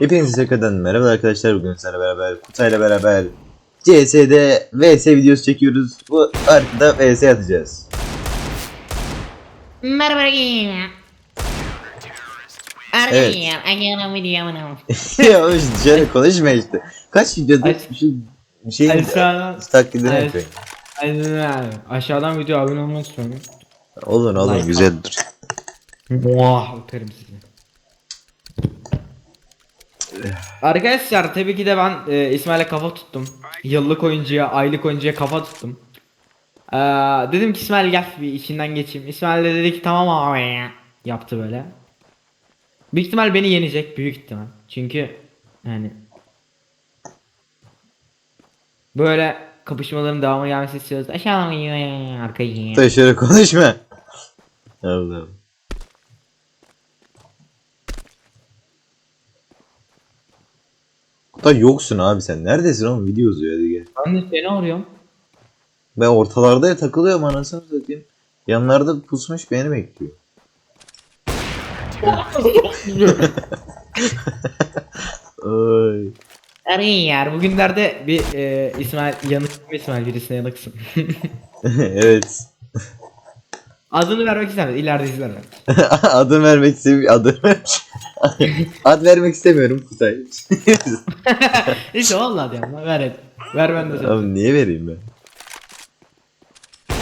Hepinize tekrardan merhaba arkadaşlar. Bugün sizlerle beraber Kutay'la beraber CS'de VS videosu çekiyoruz. Bu haritada VS atacağız. Merhaba arkadaşlar. Arkadaşlar, ayağına videomu ya şöyle konuşma işte. Kaç videoda bir şey bir şey Aşağıdan, taklidini aynen abi. Aşağıdan video abone olmak istiyorum. Olur olur Like. güzeldir. Muah öperim sizi. Arkadaşlar tabii ki de ben e, İsmail'e kafa tuttum. Yıllık oyuncuya, aylık oyuncuya kafa tuttum. Ee, dedim ki İsmail gel bir içinden geçeyim. İsmail de dedi ki tamam abi ya. Yaptı böyle. Büyük ihtimal beni yenecek büyük ihtimal. Çünkü yani böyle kapışmaların devamı gelmesi istiyoruz. Arkadaşlar. Kutay şöyle konuşma. Allah. Kutay yoksun abi sen. Neredesin oğlum? Video uzuyor hadi gel. Ben de seni arıyorum. Ben ortalarda ya takılıyorum anasını satayım. Yanlarda pusmuş beni bekliyor. Ay. Arkadaşlar bugünlerde bir e, İsmail yanık İsmail birisine yanıksın. evet. Adını vermek istemez. İleride izlerler. Adını vermek istemiyorum. Adını Ad vermek istemiyorum Kutay. Neyse vallahi diyorum lan ver et. Ver ben de sana. Abi niye vereyim ben?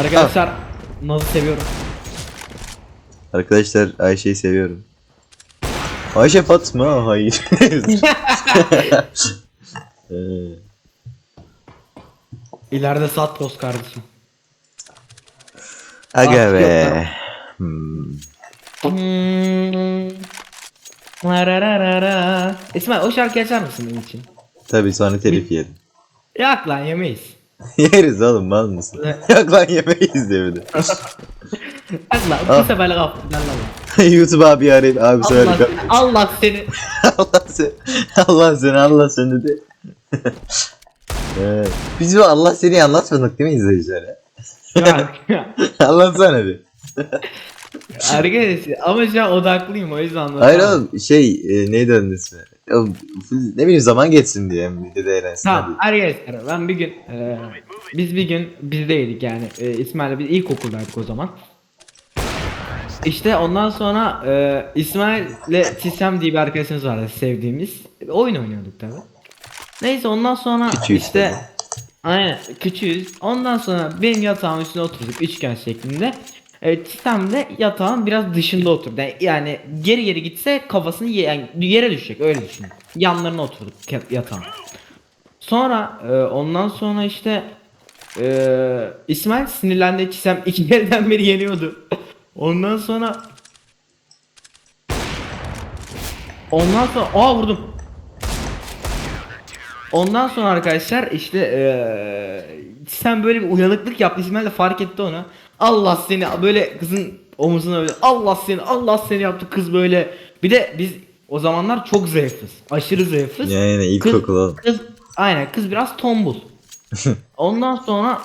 Arkadaşlar Naz'ı seviyorum. Arkadaşlar Ayşe'yi seviyorum. Ayşe Fatma hayır. Ee, İleride Satros kardeşim. Aga be. yok Hmm. Hmm. Larararara. İsmail o şarkıyı açar mısın benim için? Tabii sonra telif yerim. Yok lan yemeyiz. Yeriz oğlum mal mısın? Yok lan yemeyiz diye bir de. Yok lan Ah. bu seferlik affedin lan. YouTube abi arayıp abi söyle. Allah, Allah seni. Allah seni. Allah seni Allah seni dedi. evet. Biz bu Allah seni anlatmadık değil mi izleyicilere? Anlatsana bir. Arkadaşlar ama şu an odaklıyım o yüzden anlatamam. Hayır oğlum şey e, neydi onun ismi? Ne bileyim zaman geçsin diye videoda eğlensin Tamam arkadaşlar ben bir gün e, biz bir gün bizdeydik yani e, İsmail'le biz ilkokuldaydık o zaman. İşte ondan sonra e, İsmail'le Tisem diye bir arkadaşımız vardı sevdiğimiz. Oyun oynuyorduk tabi. Neyse ondan sonra Küçüğüz işte. Aynen küçüğüz. Ondan sonra benim yatağımın üstüne oturduk üçgen şeklinde. E, Tisem de yatağın biraz dışında oturdu. Yani, geri geri gitse kafasını ye- yani yere düşecek öyle düşünün. Yanlarına oturduk ke- yatağın. Sonra e, ondan sonra işte e, İsmail sinirlendi Çisem iki kereden beri yeniyordu. Ondan sonra Ondan sonra aa vurdum. Ondan sonra arkadaşlar işte eee sen böyle bir uyanıklık yaptı İsmail de fark etti onu. Allah seni böyle kızın omuzuna böyle Allah seni Allah seni yaptı kız böyle. Bir de biz o zamanlar çok zayıfız. Aşırı zayıfız. Yani Kız, ilkokul oğlum. kız aynen kız biraz tombul. Ondan sonra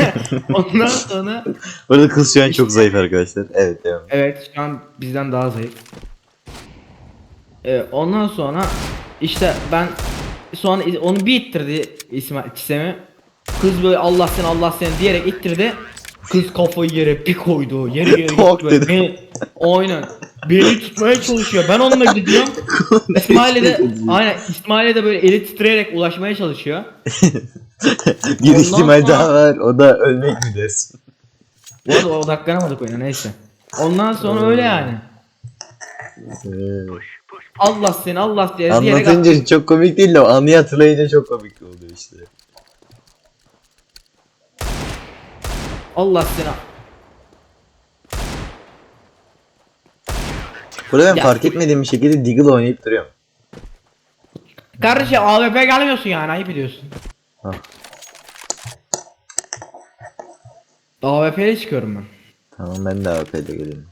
ondan sonra Burada kız şu an çok zayıf arkadaşlar. Evet devam. Evet şu an bizden daha zayıf. Ee, ondan sonra işte ben sonra onu bir ittirdi İsmail Çisem'i. Kız böyle Allah seni Allah seni diyerek ittirdi. Kız kafayı yere bir koydu. Yere yere gitti böyle. Beni, aynen. Beni tutmaya çalışıyor. Ben onunla gidiyorum. İsmail'e de aynen İsmail'e de böyle eli titreyerek ulaşmaya çalışıyor. Bir ihtimal sonra- daha var. O da ölmek mi dersin? Bu arada odaklanamadık oyuna neyse. Ondan sonra öyle yani. Allah seni Allah seni diyerek Anlatınca çok komik değil de o anıyı hatırlayınca çok komik oluyor işte. Allah seni Burada ben Ya- fark etmediğim bir şekilde Deagle oynayıp duruyorum. Kardeşim AWP gelmiyorsun yani ayıp ediyorsun. Ha. AWP'yle çıkıyorum ben. Tamam ben de AWP'de geleyim.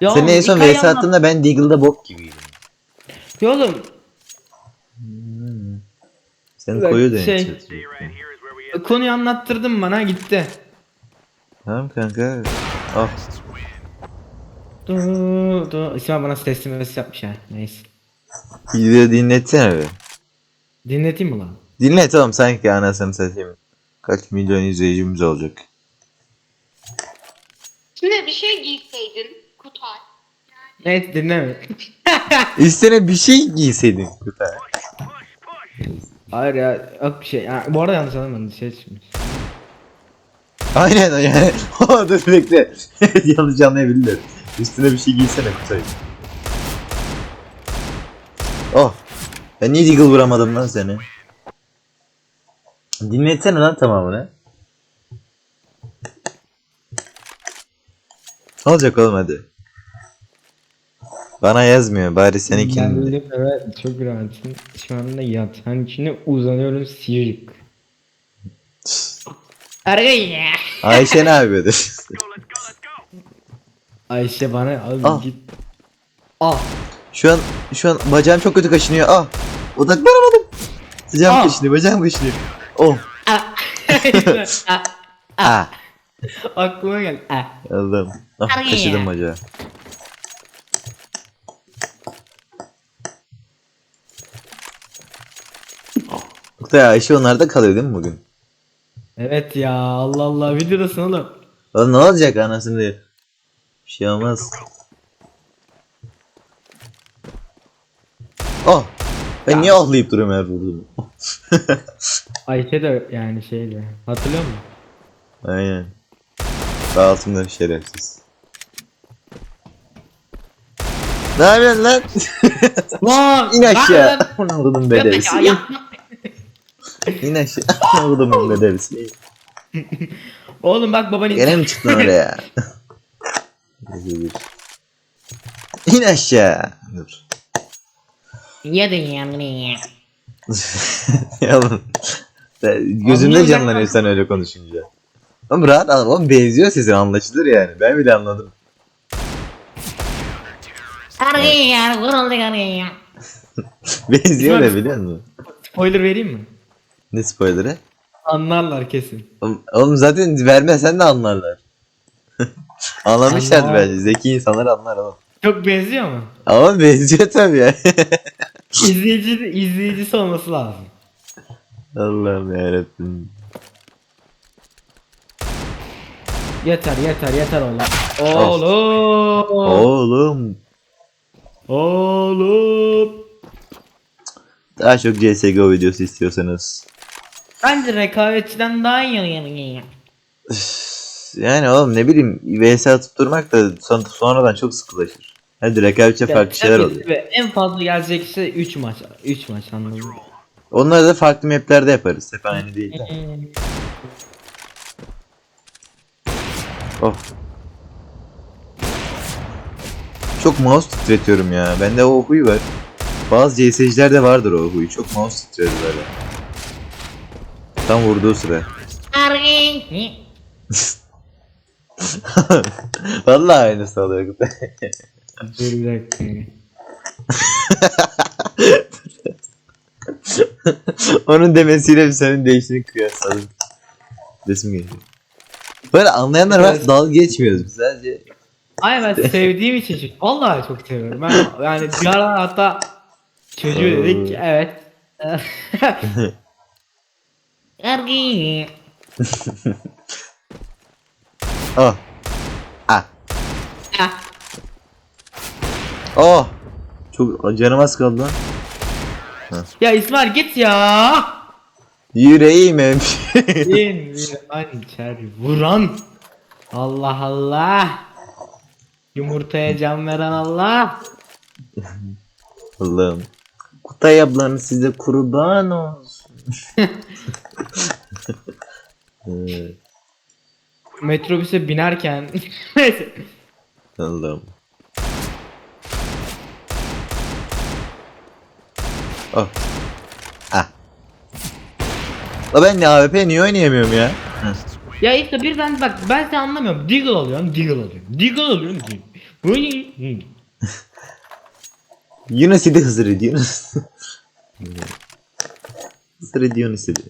Ya Senin en son VS attığında ben Deagle'da bok gibiydim. Ya oğlum Sen Bak, koyu şey- deneyeceksin. konuyu anlattırdın bana gitti. Tamam kanka. Ah. Du, du. İsmail bana sesli mesaj yapmış ha. Neyse. Video dinletsene be. Dinleteyim mi lan? Dinlet oğlum sanki anasını satayım. Kaç milyon izleyicimiz olacak. Şimdi bir şey giyseydin Kutay. Evet dinleme. Üstüne bir şey giyseydin Kutay. Hayır ya yok bir şey. Ya, bu arada yanlış anlamadım şey çıkmış. Aynen yani. O dur bekle. Yanlış anlayabilirler. Üstüne bir şey giysene Kutay. Oh. Ben niye Deagle vuramadım lan seni? Dinletsene lan tamamını. Ne olacak oğlum hadi. Bana yazmıyor bari seninkini. Geldim evet çok rahatım. Şu anda yatağın içine uzanıyorum. Arga ya. Ayşe ne yapıyordu? Ayşe bana al Al. git. Al. Şu an şu an bacağım çok kötü kaşınıyor. Ah! Odaklanamadım. Bacağım Ah. kaşınıyor, bacağım kaşınıyor. Oh! Ah. Ah. Ah! Aklıma geldi. Ah. Allah'ım. Ah, Araya. kaşıdım bacağı. Oktay Ayşe onlarda kalıyor değil mi bugün? Evet ya Allah Allah videodasın oğlum. Lan ne olacak anasını. Bir şey olmaz. Oh! Ben niye ahlayıp duruyorum her vurdum? Ayşe de yani şeydi. Hatırlıyor musun? Aynen. Dağıtımda şerefsiz. Ne yapıyorsun lan? Lan İn aşağı. Ona vurdum bedelsi. Ya aşağı. Ona vurdum bedelsi. Oğlum bak baban Gene mi çıktın oraya? İn aşağı. Dur. Ya. ya oğlum. sen- Gözümde canlanıyor sen öyle konuşunca. Oğlum rahat al. Oğlum benziyor sesin anlaşılır yani. Ben bile anladım. Arga ya. Vuruldu arga ya. Benziyor da biliyor musun? Spoiler vereyim mi? Ne spoilerı? Anlarlar kesin. Oğlum, oğlum zaten vermesen de anlarlar. Anlamışlar bence. Zeki insanlar anlar oğlum. Çok benziyor mu? Ama benziyor tabii ya. İzleyici, izleyicisi olması lazım. Allah'ım yarabbim. Yeter yeter yeter oğlum. Oh. Oğlum. Oğlum. Oğlum. Daha çok CSGO videosu istiyorsanız. Bence rekabetçiden daha iyi. Ya. Yani oğlum ne bileyim VS atıp durmak da son, sonradan çok sıkılaşır. Hadi rekabetçi farklı şeyler oluyor. tabii. En fazla gelecek işte 3 maç. 3 maç anladın mı? Onları da farklı maplerde yaparız. Hep aynı değil. de. Oh. Çok mouse titretiyorum ya. Bende o huy var. Bazı CS'cilerde vardır o huy. Çok mouse titredi böyle. Tam vurduğu ya. Vallahi aynısı oluyor. Dur bir dakika. Onun demesiyle senin değiştiğini kıyasladım. Resim geliyor. Böyle anlayanlar var. Dalga geçmiyoruz biz sadece. Ay ben sevdiğim için çünkü. Vallahi çok seviyorum. Ben yani bir ara hatta çocuğu dedik evet. Ya. Oh. Ah. Ah. Oh. Çok canım az kaldı lan. ya İsmail git ya. Yüreğim hep. İn hançer vuran. Allah Allah. Yumurtaya can veren Allah. Allah'ım. Kutay ablanın size kurban olsun. Evet, Metrobüse binerken. Neyse. Allah'ım. Oh. Ah. La ben de AWP niye oynayamıyorum ya? Hı. ya işte birden bak ben seni anlamıyorum. Deagle alıyorum, Deagle alıyorum. Deagle alıyorum, Deagle. Ne? Yunus idi Hızır Yunus. İdi Yunus idi.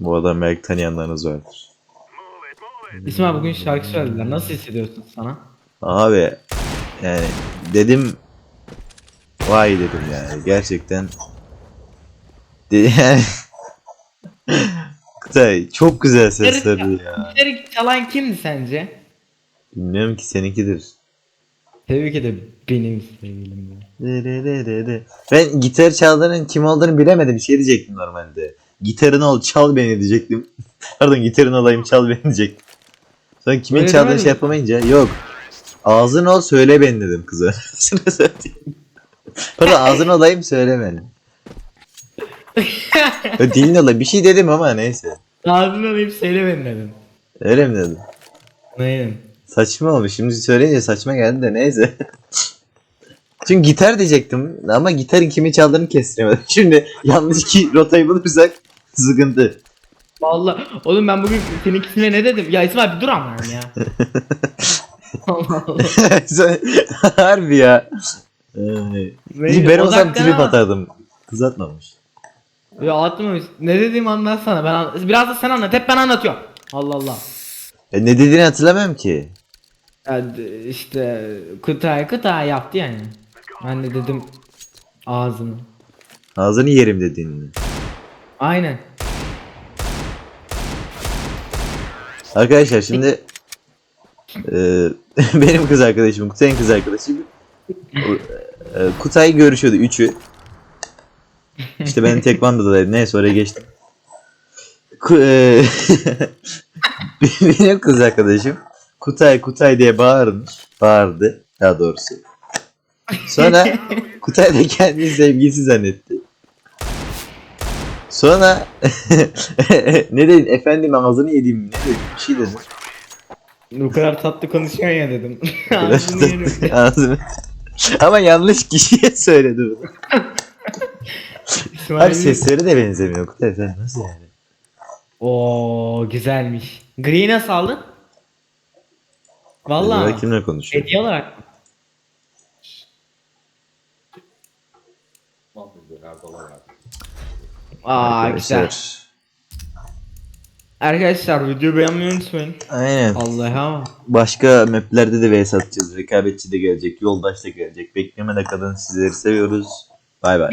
Bu adam belki tanıyanlarınız vardır. İsmail bugün şarkı söylediler. Nasıl hissediyorsun sana? Abi yani dedim vay dedim yani gerçekten De- yani Kutay çok güzel seslerdi ya. Gitarı çalan kimdi sence? Bilmiyorum ki seninkidir. Tabii ki de benim sevgilim. ya. De de de de de. Ben gitar çalanın kim olduğunu bilemedim. Bir şey diyecektim normalde. Gitarını ol çal beni diyecektim. Pardon gitarını olayım çal beni diyecektim. Sonra kimin Öyle çaldığını şey yapamayınca yok. Ağzın ol söyle beni dedim kıza. Pardon ağzın olayım söyle beni. Ya Dilin olayım bir şey dedim ama neyse. Ağzını alayım söyle beni dedim. Öyle mi dedim? Neyim? Saçma olmuş. Şimdi söyleyince saçma geldi de neyse. Çünkü gitar diyecektim ama gitarın kimi çaldığını kestiremedim. Şimdi yanlış ki rotayı bulursak sıkıntı. Vallahi oğlum ben bugün seninkisine ne dedim? Ya İsmail bir dur ama ya. Allah Allah. Harbi ya. Ee, Neydi? ben O olsam dakika- trip atardım. Kız atmamış. Ya atmamış. Ne dediğimi anlatsana. Ben an- biraz da sen anlat. Hep ben anlatıyorum. Allah Allah. E, ne dediğini hatırlamıyorum ki. Ya d- işte kıtay kıtay yaptı yani. Ben de dedim ağzını. Ağzını yerim dediğini. Aynen. Arkadaşlar şimdi e, benim kız arkadaşım, Kutay'ın kız arkadaşı e, Kutay görüşüyordu üçü. İşte ben tekvando'daydım. Neyse oraya geçtim. E, benim kız arkadaşım Kutay Kutay diye bağırmış. Bağırdı daha doğrusu. Sonra Kutay da kendini sevgilisi zannetti. Sonra ne dedin efendim ağzını yedim mi? ne dedin bir şey dedin. Bu kadar tatlı konuşuyor ya dedim. Ağzını yerim. Ağzını. Ama yanlış kişiye söyledi bunu. Abi sesleri de benzemiyor Kutay sen nasıl yani? Oo güzelmiş. Gri nasıl aldın? Vallahi. Acaba kimle konuşuyor? Hediye olarak. mı? Aa güzel. Arkadaşlar. Arkadaşlar videoyu beğenmeyi unutmayın. Aynen. Allah'a Başka maplerde de vs atacağız. Rekabetçi de gelecek. Yoldaş da gelecek. Beklemede kalın. Sizleri seviyoruz. Bay bay.